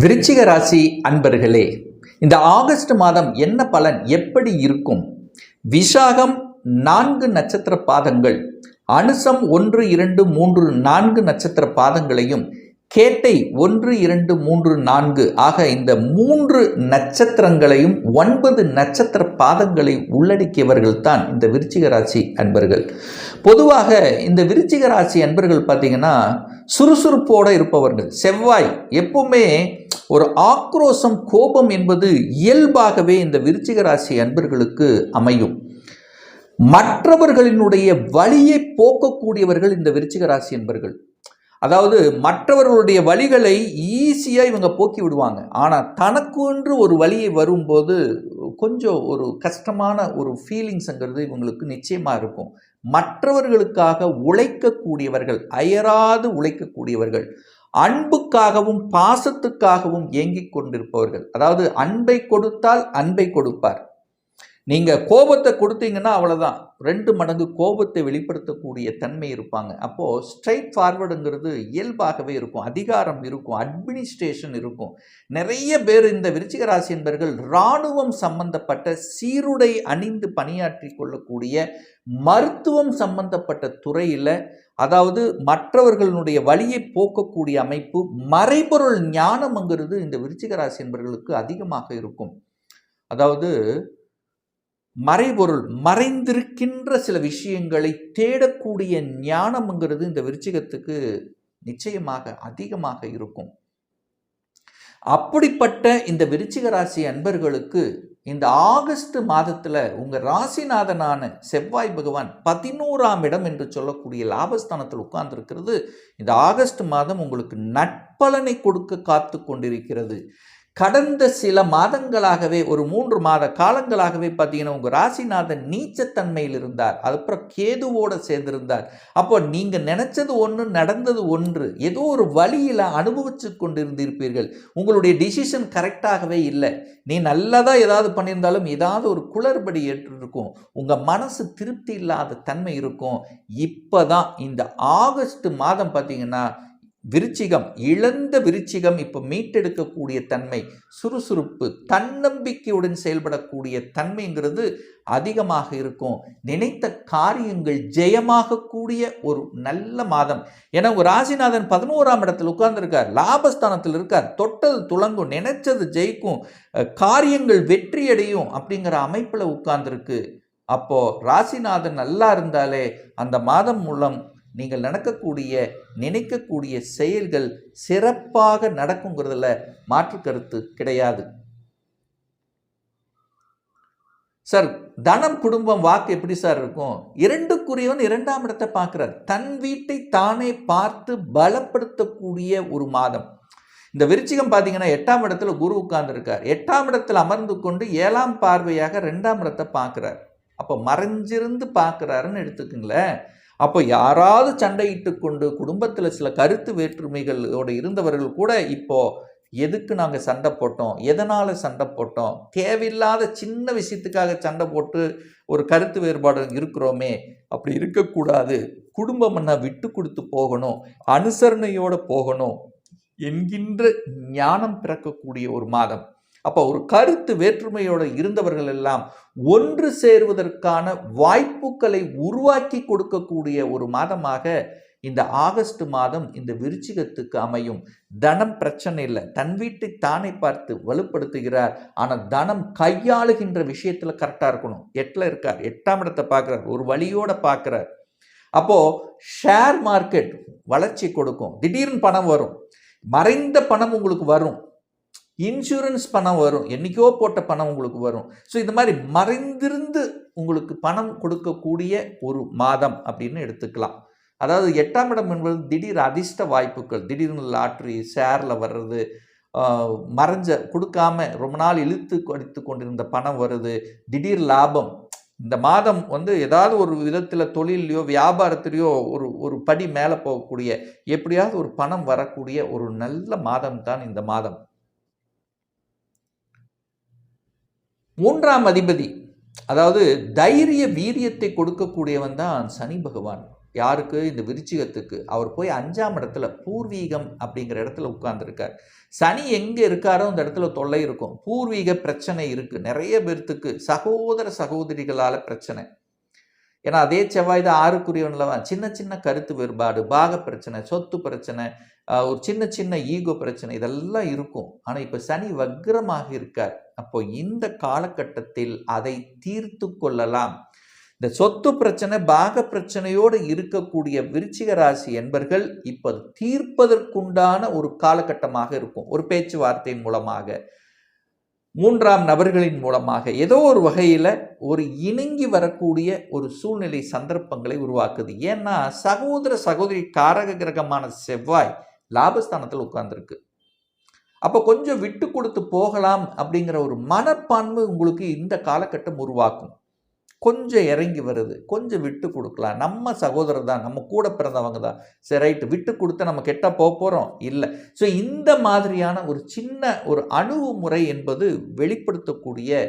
விருச்சிக ராசி அன்பர்களே இந்த ஆகஸ்ட் மாதம் என்ன பலன் எப்படி இருக்கும்? விசாகம் நான்கு நட்சத்திர பாதங்கள் அனுசம் ஒன்று இரண்டு மூன்று நான்கு நட்சத்திர பாதங்களையும் கேட்டை ஒன்று இரண்டு மூன்று நான்கு. ஆக இந்த மூன்று நட்சத்திரங்களையும் ஒன்பது நட்சத்திர பாதங்களை உள்ளடக்கியவர்கள் தான் இந்த விருச்சிக ராசி அன்பர்கள். பொதுவாக இந்த விருச்சிக ராசி அன்பர்கள் பார்த்திங்கன்னா சுறுசுறுப்போடு இருப்பவர்கள். செவ்வாய் எப்பவுமே ஒரு ஆக்ரோஷம் கோபம் என்பது இயல்பாகவே இந்த விருச்சிக ராசி அன்பர்களுக்கு அமையும். மற்றவர்களினுடைய வழியை போக்கக்கூடியவர்கள் இந்த விருச்சிக ராசி அன்பர்கள். அதாவது மற்றவர்களுடைய வழிகளை ஈஸியாக இவங்க போக்கி விடுவாங்க. ஆனால் தனக்குன்று ஒரு வழியை வரும்போது கொஞ்சம் ஒரு கஷ்டமான ஒரு ஃபீலிங்ஸுங்கிறது இவங்களுக்கு நிச்சயமாக இருக்கும். மற்றவர்களுக்காக உழைக்கக்கூடியவர்கள் அயராது உழைக்கக்கூடியவர்கள் அன்புக்காகவும் பாசத்துக்காகவும் ஏங்கிக் கொண்டிருப்பவர்கள். அதாவது அன்பை கொடுத்தால் அன்பை கொடுப்பார். நீங்கள் கோபத்தை கொடுத்தீங்கன்னா அவ்வளோதான் ரெண்டு மடங்கு கோபத்தை வெளிப்படுத்தக்கூடிய தன்மை இருப்பாங்க. அப்போது ஸ்ட்ரைட் ஃபார்வர்டுங்கிறது இயல்பாகவே இருக்கும். அதிகாரம் இருக்கும். அட்மினிஸ்ட்ரேஷன் இருக்கும். நிறைய பேர் இந்த விருச்சிக ராசி என்பர்கள் இராணுவம் சம்பந்தப்பட்ட சீருடை அணிந்து பணியாற்றி கொள்ளக்கூடிய மருத்துவம் சம்பந்தப்பட்ட துறையில் அதாவது மற்றவர்களுடைய வழியை போக்கக்கூடிய அமைப்பு மறைபொருள் ஞானம்ங்கிறது இந்த விருச்சிக ராசி என்பர்களுக்கு அதிகமாக இருக்கும். அதாவது மறைபொருள் மறைந்திருக்கின்ற சில விஷயங்களை தேடக்கூடிய ஞானம்ங்கிறது இந்த விருச்சிகத்துக்கு நிச்சயமாக அதிகமாக இருக்கும். அப்படிப்பட்ட இந்த விருச்சிக ராசி அன்பர்களுக்கு இந்த ஆகஸ்ட் மாதத்தில் உங்கள் ராசிநாதனான செவ்வாய் பகவான் பதினோராம் இடம் என்று சொல்லக்கூடிய லாபஸ்தானத்தில் உட்கார்ந்துருக்கிறது. இந்த ஆகஸ்ட் மாதம் உங்களுக்கு நட்பலனை கொடுக்க காத்து கொண்டிருக்கிறது. கடந்த சில மாதங்களாகவே ஒரு மூன்று மாத காலங்களாகவே பார்த்தீங்கன்னா உங்கள் ராசிநாதன் நீச்சத்தன்மையில் இருந்தார். அதுக்கப்புறம் கேதுவோடு சேர்ந்திருந்தார். அப்போ நீங்கள் நினச்சது ஒன்று நடந்தது ஒன்று ஏதோ ஒரு வழியில் அனுபவிச்சு கொண்டிருந்திருப்பீர்கள். உங்களுடைய டிசிஷன் கரெக்டாகவே இல்லை. நீ நல்லதாக ஏதாவது பண்ணியிருந்தாலும் ஏதாவது ஒரு குளறுபடி ஏற்றிருக்கும் உங்கள் மனசு திருப்தி இல்லாத தன்மை இருக்கும். இப்போ தான் இந்த ஆகஸ்ட் மாதம் பார்த்தீங்கன்னா விருச்சிகம் இழந்த விருச்சிகம் இப்போ மீட்டெடுக்கக்கூடிய தன்மை சுறுசுறுப்பு தன்னம்பிக்கையுடன் செயல்படக்கூடிய தன்மைங்கிறது அதிகமாக இருக்கும். நினைத்த காரியங்கள் ஜெயமாகக்கூடிய ஒரு நல்ல மாதம். ஏன்னா ஒரு ராசிநாதன் பதினோராம் இடத்தில் உட்கார்ந்துருக்கார் லாபஸ்தானத்தில் இருக்கார் தொட்டது துளங்கும் நினைச்சது ஜெயிக்கும் காரியங்கள் வெற்றியடையும் அப்படிங்கிற அமைப்பில் உட்கார்ந்துருக்கு. அப்போது ராசிநாதன் நல்லா இருந்தாலே அந்த மாதம் மூலம் நீங்கள் நடக்கக்கூடிய நினைக்கக்கூடிய செயல்கள் சிறப்பாக நடக்குங்கிறதுல மாற்று கருத்து கிடையாது. சார் தனம் குடும்பம் வாக்கு எப்படி சார் இருக்கும்? இரண்டுக்குரியவன் இரண்டாம் இடத்தை பார்க்குறார். தன் வீட்டை தானே பார்த்து பலப்படுத்தக்கூடிய ஒரு மாதம். இந்த விருச்சிகம் பார்த்தீங்கன்னா எட்டாம் இடத்துல குரு உட்கார்ந்துருக்கார். எட்டாம் இடத்தில் அமர்ந்து கொண்டு ஏழாம் பார்வையாக ரெண்டாம் இடத்தை பார்க்குறார். அப்போ மறைஞ்சிருந்து பார்க்குறாருன்னு எடுத்துக்குங்களேன். அப்போ யாராவது சண்டையிட்டு கொண்டு குடும்பத்தில் சில கருத்து வேற்றுமைகளோடு இருந்தவர்கள் கூட இப்போது எதுக்கு நாங்கள் சண்டை போட்டோம்? எதனால் சண்டை போட்டோம்? தேவையில்லாத சின்ன விஷயத்துக்காக சண்டை போட்டு ஒரு கருத்து வேறுபாடு இருக்கிறோமே அப்படி இருக்கக்கூடாது. குடும்பம்னா விட்டு கொடுத்து போகணும்? அனுசரணையோடு போகணும். என்கின்ற ஞானம் பிறக்கக்கூடிய ஒரு மாதம். அப்போ ஒரு கருத்து வேற்றுமையோடு இருந்தவர்கள் எல்லாம் ஒன்று சேருவதற்கான வாய்ப்புகளை உருவாக்கி கொடுக்கக்கூடிய ஒரு மாதமாக இந்த ஆகஸ்ட் மாதம் இந்த விருச்சிகத்துக்கு அமையும். தனம் பிரச்சனை இல்லை. தன் வீட்டை தானே பார்த்து வலுப்படுத்துகிறார். ஆனால் தனம் கையாளுகின்ற விஷயத்தில் கரெக்டாக இருக்கணும். எட்டில் இருக்கார். எட்டாம் இடத்தை பார்க்குறார். ஒரு வழியோடு பார்க்குறார். அப்போது ஷேர் மார்க்கெட் வளர்ச்சி கொடுக்கும். திடீர்னு பணம் வரும். மறைந்த பணம் உங்களுக்கு வரும். இன்சூரன்ஸ் பணம் வரும். என்றைக்கோ போட்ட பணம் உங்களுக்கு வரும். ஸோ இந்த மாதிரி மறைந்திருந்து உங்களுக்கு பணம் கொடுக்கக்கூடிய ஒரு மாதம் அப்படின்னு எடுத்துக்கலாம். அதாவது எட்டாம் இடம் என்பது திடீர் அதிர்ஷ்ட வாய்ப்புகள். திடீர்னு லாட்ரி ஷேரில் வர்றது மறைஞ்ச கொடுக்காம ரொம்ப நாள் இழுத்து அடித்து கொண்டிருந்த பணம் வருது. திடீர் லாபம். இந்த மாதம் வந்து ஏதாவது ஒரு விதத்தில் தொழிலையோ வியாபாரத்திலையோ ஒரு ஒரு படி மேலே போகக்கூடிய எப்படியாவது ஒரு பணம் வரக்கூடிய ஒரு நல்ல மாதம் தான் இந்த மாதம். மூன்றாம் அதிபதி அதாவது தைரிய வீரியத்தை கொடுக்கக்கூடியவன் தான் சனி பகவான். யாருக்கு? இந்த விருச்சிகத்துக்கு. அவர் போய் அஞ்சாம் இடத்துல பூர்வீகம் அப்படிங்கிற இடத்துல உட்கார்ந்துருக்கார். சனி எங்கே இருக்காரோ அந்த இடத்துல தொல்லை இருக்கும். பூர்வீக பிரச்சனை இருக்குது நிறைய பேர்த்துக்கு சகோதர சகோதரிகளால் பிரச்சனை. ஏன்னா அதே செவ்வாய் தான் ஆறுக்குரியவன்லவன் சின்ன சின்ன கருத்து வேறுபாடு பாக பிரச்சனை சொத்து பிரச்சனை ஒரு சின்ன சின்ன ஈகோ பிரச்சனை இதெல்லாம் இருக்கும். ஆனால் இப்போ சனி வக்ரமாக இருக்கார். அப்போ இந்த காலகட்டத்தில் அதை தீர்த்து கொள்ளலாம். இந்த சொத்து பிரச்சனை பாக பிரச்சனையோடு இருக்கக்கூடிய விருச்சிக ராசி என்பர்கள் இப்போ தீர்ப்பதற்குண்டான ஒரு காலகட்டமாக இருக்கும். ஒரு பேச்சுவார்த்தையின் மூலமாக. மூன்றாம் நபர்களின் மூலமாக ஏதோ ஒரு வகையில் ஒரு இணங்கி வரக்கூடிய ஒரு சூழ்நிலை சந்தர்ப்பங்களை உருவாக்குது. ஏன்னா சகோதர சகோதரி காரக கிரகமான செவ்வாய் லாபஸ்தானத்தில் உட்கார்ந்துருக்கு. அப்போ கொஞ்சம் விட்டு கொடுத்து போகலாம் அப்படிங்கிற ஒரு மனப்பான்மை உங்களுக்கு இந்த காலகட்டம் உருவாக்கும். கொஞ்சம் இறங்கி வருது. கொஞ்சம் விட்டு கொடுக்கலாம். நம்ம சகோதரர் தான் நம்ம கூட பிறந்தவங்க தான். சரி ரைட்டு விட்டு கொடுத்து நம்ம கெட்ட போக போகிறோம் இல்லை. ஸோ இந்த மாதிரியான ஒரு சின்ன ஒரு அணுகுமுறை என்பது வெளிப்படுத்தக்கூடிய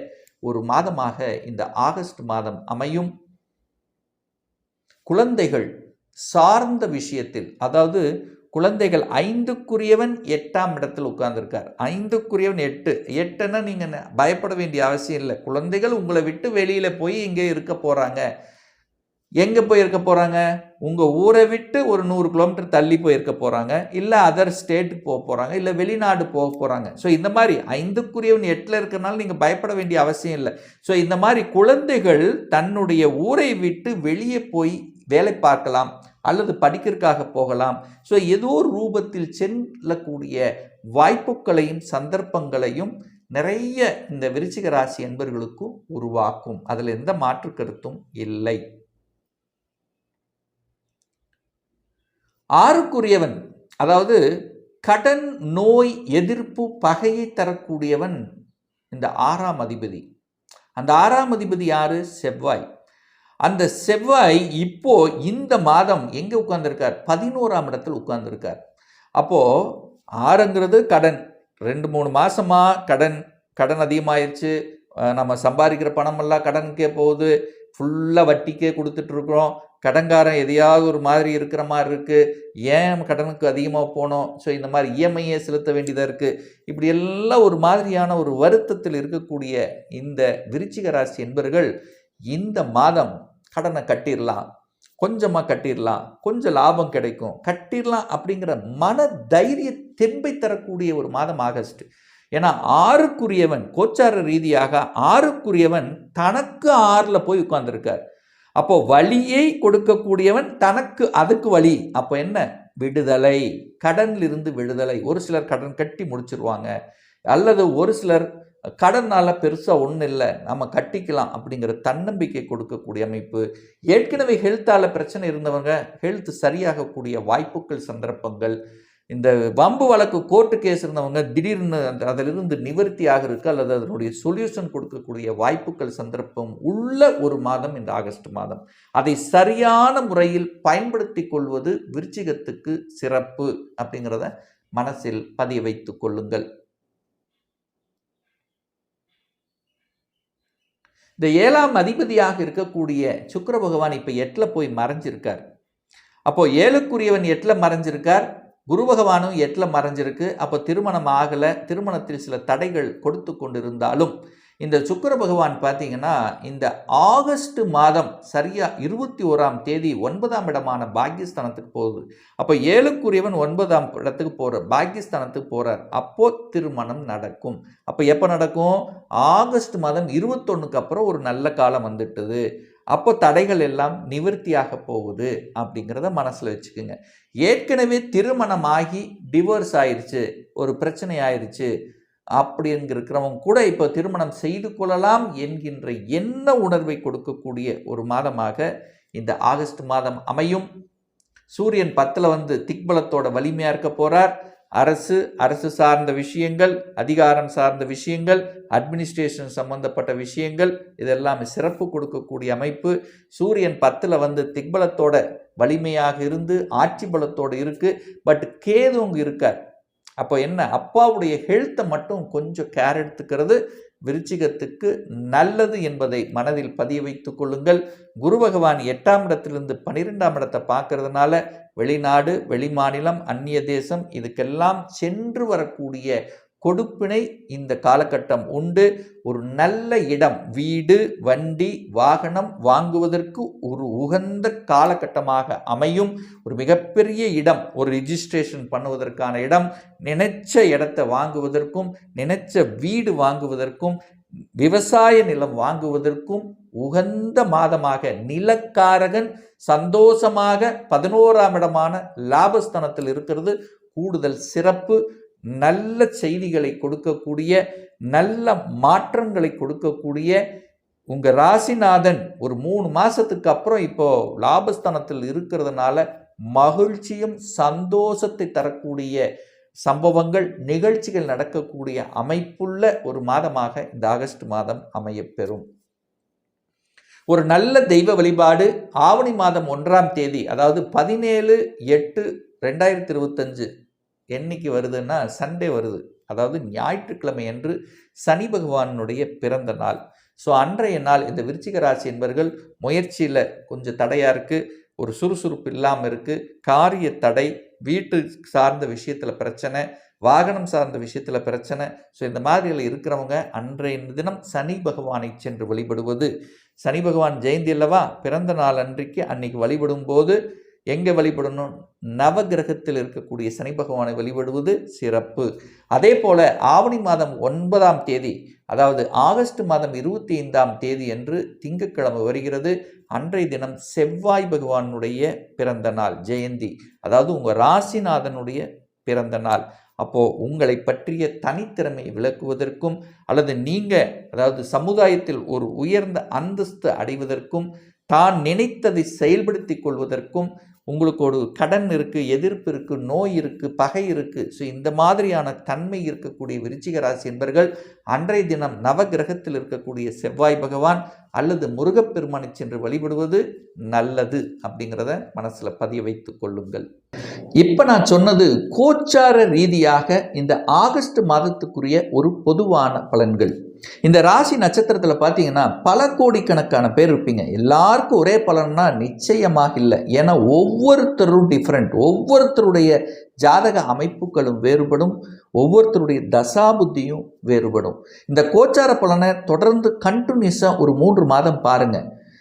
ஒரு மாதமாக இந்த ஆகஸ்ட் மாதம் அமையும். குழந்தைகள் சார்ந்த விஷயத்தில் அதாவது குழந்தைகள் ஐந்துக்குரியவன் எட்டாம் இடத்தில் உட்கார்ந்துருக்கார். ஐந்துக்குரியவன் எட்டு. எட்டுன்னா நீங்கள் பயப்பட வேண்டிய அவசியம் இல்லை. குழந்தைகள் உங்களை விட்டு வெளியில் போய் இங்கே இருக்க போகிறாங்க எங்கே போய் இருக்க போகிறாங்க உங்கள் ஊரை விட்டு ஒரு நூறு கிலோமீட்டர் தள்ளி போய் இருக்க போகிறாங்க இல்லை அதர் ஸ்டேட்டுக்கு போக போகிறாங்க இல்லை வெளிநாடு போக போகிறாங்க ஸோ இந்த மாதிரி ஐந்துக்குரியவன் எட்டில் இருக்கிறனால நீங்கள் பயப்பட வேண்டிய அவசியம் இல்லை. ஸோ இந்த மாதிரி குழந்தைகள் தன்னுடைய ஊரை விட்டு வெளியே போய் வேலை பார்க்கலாம். அல்லது படிக்கிறதுக்காக போகலாம். ஸோ ஏதோ ஒரு ரூபத்தில் செல்லக்கூடிய வாய்ப்புகளையும் சந்தர்ப்பங்களையும் நிறைய இந்த விருச்சிக ராசி என்பவர்களுக்கு உருவாக்கும். அதில் எந்த மாற்று கருத்தும் இல்லை. ஆறுக்குரியவன் அதாவது கடன் நோய் எதிர்ப்பு பகையை தரக்கூடியவன் இந்த ஆறாம் அதிபதி. அந்த ஆறாம் அதிபதி யாரு? செவ்வாய். அந்த செவ்வாய் இப்போ இந்த மாதம் எங்கே உட்கார்ந்துருக்கார்? பதினோராம் இடத்தில் உட்கார்ந்துருக்கார். அப்போது ஆறுங்கிறது கடன். ரெண்டு மூணு மாதமாக கடன் கடன் அதிகமாகிடுச்சு நம்ம சம்பாதிக்கிற பணமெல்லாம் கடனுக்கே போகுது. ஃபுல்லாக வட்டிக்கே கொடுத்துட்ருக்குறோம். கடன்காரன் எதையாவது ஒரு மாதிரி இருக்கிற மாதிரி இருக்குது ஏன் கடனுக்கு அதிகமாக போனோம்? ஸோ இந்த மாதிரி இஎம்ஐயே செலுத்த வேண்டியதாக இருக்குது இப்படி எல்லாம் ஒரு மாதிரியான ஒரு வருத்தத்தில் இருக்கக்கூடிய இந்த விருச்சிக ராசி என்பவர்கள் இந்த மாதம் கடனை கட்டிடலாம் கொஞ்சமாக கட்டிடலாம் கொஞ்சம் லாபம் கிடைக்கும். கட்டிடலாம் அப்படிங்கிற மன தைரிய தெம்பை தரக்கூடிய ஒரு மாதம் ஆகஸ்ட். ஏன்னா ஆறுக்குரியவன் கோச்சார ரீதியாக ஆறுக்குரியவன் தனக்கு ஆறில் போய் உட்கார்ந்துருக்கார். அப்போ வழியை கொடுக்கக்கூடியவன் தனக்கு அதுக்கு வழி. அப்போ என்ன? விடுதலை. கடனிலிருந்து விடுதலை. ஒரு சிலர் கடன் கட்டி முடிச்சிருவாங்க. அல்லது ஒரு சிலர் கடனால் பெருசாக ஒன்றும் இல்லை. நம்ம கட்டிக்கலாம் அப்படிங்கிற தன்னம்பிக்கை கொடுக்கக்கூடிய அமைப்பு. ஏற்கனவே ஹெல்த்தால் பிரச்சனை இருந்தவங்க ஹெல்த் சரியாகக்கூடிய வாய்ப்புகள் சந்தர்ப்பங்கள். இந்த வம்பு வழக்கு கோர்ட்டு கேஸ் இருந்தவங்க திடீர்னு அந்த அதிலிருந்து நிவர்த்தி ஆகிறதுக்கு அல்லது அதனுடைய சொல்யூஷன் கொடுக்கக்கூடிய வாய்ப்புகள் சந்தர்ப்பம் உள்ள ஒரு மாதம் இந்த ஆகஸ்ட் மாதம். அதை சரியான முறையில் பயன்படுத்தி கொள்வது விருச்சிகத்துக்கு சிறப்பு அப்படிங்கிறத மனசில் பதிய வைத்து கொள்ளுங்கள். இந்த ஏழாம் அதிபதியாக இருக்கக்கூடிய சுக்கர பகவான் இப்போ எட்டில் போய் மறைஞ்சிருக்கார். அப்போது ஏழுக்குரியவன் எட்டில் மறைஞ்சிருக்கார் குரு பகவானும் எட்டில் மறைஞ்சிருக்கு. அப்போ திருமணம் ஆகலை திருமணத்தில் சில தடைகள் கொடுத்து கொண்டிருந்தாலும் இந்த சுக்கர பகவான் பார்த்தீங்கன்னா இந்த ஆகஸ்ட் மாதம் சரியாக இருபத்தி ஓராம் தேதி ஒன்பதாம் இடமான பாக்கியஸ்தானத்துக்கு போகுது. அப்போ ஏழுக்குரியவன் ஒன்பதாம் இடத்துக்கு போகிற பாக்கியஸ்தானத்துக்கு போகிறார் அப்போ திருமணம் நடக்கும். அப்போ எப்போ நடக்கும்? ஆகஸ்ட் மாதம் இருபத்தொன்னுக்கு அப்புறம் ஒரு நல்ல காலம் வந்துட்டுது. அப்போ தடைகள் எல்லாம் நிவர்த்தியாக போகுது அப்படிங்கிறத மனசில் வச்சுக்கோங்க. ஏற்கனவே திருமணமாகி டிவோர்ஸ் ஆயிடுச்சு ஒரு பிரச்சனை ஆயிடுச்சு அப்படிங்கிறவங்க கூட இப்போ திருமணம் செய்து கொள்ளலாம் என்கின்ற என்ன உணர்வை கொடுக்கக்கூடிய ஒரு மாதமாக இந்த ஆகஸ்ட் மாதம் அமையும். சூரியன் பத்தில் வந்து திக்பலத்தோட வலிமையாக இருக்க போகிறார் அரசு அரசு சார்ந்த விஷயங்கள் அதிகாரம் சார்ந்த விஷயங்கள் அட்மினிஸ்ட்ரேஷன் சம்பந்தப்பட்ட விஷயங்கள் இதெல்லாமே சிறப்பு கொடுக்கக்கூடிய அமைப்பு. சூரியன் பத்தில் வந்து திக்பலத்தோட வலிமையாக இருந்து ஆட்சி பலத்தோடு இருக்குது பட் கேது அங்கே இருக்கார். அப்போ என்ன? அப்பாவுடைய ஹெல்த்தை மட்டும் கொஞ்சம் கேர் எடுத்துக்கிறது விருச்சிகத்துக்கு நல்லது என்பதை மனதில் பதிய வைத்து கொள்ளுங்கள். குரு பகவான் எட்டாம் இடத்திலிருந்து பன்னிரெண்டாம் இடத்தை பார்க்கறதுனால வெளிநாடு வெளிமாநிலம் அந்நிய தேசம் இதுக்கெல்லாம் சென்று வரக்கூடிய கொடுப்பினை இந்த காலகட்டம் உண்டு. ஒரு நல்ல இடம் வீடு வண்டி வாகனம் வாங்குவதற்கு ஒரு உகந்த காலகட்டமாக அமையும். ஒரு மிகப்பெரிய இடம் ஒரு ரிஜிஸ்ட்ரேஷன் பண்ணுவதற்கான இடம் நினைச்ச இடத்தை வாங்குவதற்கும் நினைச்ச வீடு வாங்குவதற்கும் விவசாய நிலம் வாங்குவதற்கும் உகந்த மாதமாக நிலக்காரகன் சந்தோஷமாக பதினோராம் இடமான லாபஸ்தனத்தில் இருக்கிறது. கூடுதல் சிறப்பு நல்ல செய்திகளை கொடுக்கக்கூடிய நல்ல மாற்றங்களை கொடுக்கக்கூடிய உங்கள் ராசிநாதன் ஒரு மூணு மாதத்துக்கு அப்புறம் இப்போ லாபஸ்தானத்தில் இருக்கிறதுனால மகிழ்ச்சியும் சந்தோஷத்தை தரக்கூடிய சம்பவங்கள் நிகழ்ச்சிகள் நடக்கக்கூடிய அமைப்புள்ள ஒரு மாதமாக இந்த ஆகஸ்ட் மாதம் அமையப்பெறும். ஒரு நல்ல தெய்வ வழிபாடு ஆவணி மாதம் ஒன்றாம் தேதி அதாவது பதினேழு எட்டு ரெண்டாயிரத்தி இருபத்தஞ்சு என்னைக்கு வருதுன்னா சண்டே வருது. அதாவது ஞாயிற்றுக்கிழமை அன்று சனி பகவானுடைய பிறந்த நாள். ஸோ அன்றைய நாள் இந்த விருச்சிக ராசி என்பவர்கள் முயற்சியில் கொஞ்சம் தடையாக இருக்குது ஒரு சுறுசுறுப்பு இல்லாமல் இருக்குது காரிய தடை வீட்டு சார்ந்த விஷயத்தில் பிரச்சனை வாகனம் சார்ந்த விஷயத்தில் பிரச்சனை. ஸோ இந்த மாதிரியில் இருக்கிறவங்க அன்றைய தினம் சனி பகவானை சென்று வழிபடுவது. சனி பகவான் ஜெயந்தி அல்லவா? பிறந்த நாள் அன்றைக்கு அன்னைக்கு வழிபடும் போது எங்கே வழிபடணும்? நவகிரகத்தில் இருக்கக்கூடிய சனி பகவானை வழிபடுவது சிறப்பு. அதே போல் ஆவணி மாதம் ஒன்பதாம் தேதி அதாவது ஆகஸ்ட் மாதம் இருபத்தி ஐந்தாம் தேதி என்று திங்கட்கிழமை வருகிறது. அன்றைய தினம் செவ்வாய் பகவானுடைய பிறந்த நாள் ஜெயந்தி. அதாவது உங்கள் ராசிநாதனுடைய பிறந்த நாள். அப்போது உங்களை பற்றிய தனித்திறமையை விளக்குவதற்கும் அல்லது நீங்கள் அதாவது சமுதாயத்தில் ஒரு உயர்ந்த அந்தஸ்து அடைவதற்கும் தான் நினைத்ததை செயல்படுத்தி கொள்வதற்கும் உங்களுக்கு ஒரு கடன் இருக்குது எதிர்ப்பு இருக்குது நோய் இருக்குது பகை இருக்குது ஸோ இந்த மாதிரியான தன்மை இருக்கக்கூடிய விருச்சிக ராசி என்பர்கள் அன்றைய தினம் நவகிரகத்தில் இருக்கக்கூடிய செவ்வாய் பகவான் அல்லது முருகப்பெருமானை சென்று வழிபடுவது நல்லது அப்படிங்கிறத மனசில் பதிய வைத்து கொள்ளுங்கள். இப்போ நான் சொன்னது கோச்சார ரீதியாக இந்த ஆகஸ்ட் மாதத்துக்குரிய ஒரு பொதுவான பலன்கள். இந்த ராசி நட்சத்திரத்தில் பார்த்தீங்கன்னா பல கோடிக்கணக்கான பேர் இருப்பீங்க. எல்லாருக்கும் ஒரே பலன்னா நிச்சயமாக இல்லை. ஏன்னா ஒவ்வொருத்தரும் டிஃப்ரெண்ட் ஒவ்வொருத்தருடைய ஜாதக அமைப்புகளும் வேறுபடும். ஒவ்வொருத்தருடைய தசாபுத்தியும் வேறுபடும். இந்த கோச்சார பலனை தொடர்ந்து கண்டினியூஸாக ஒரு மூன்று மாதம் பாருங்கள்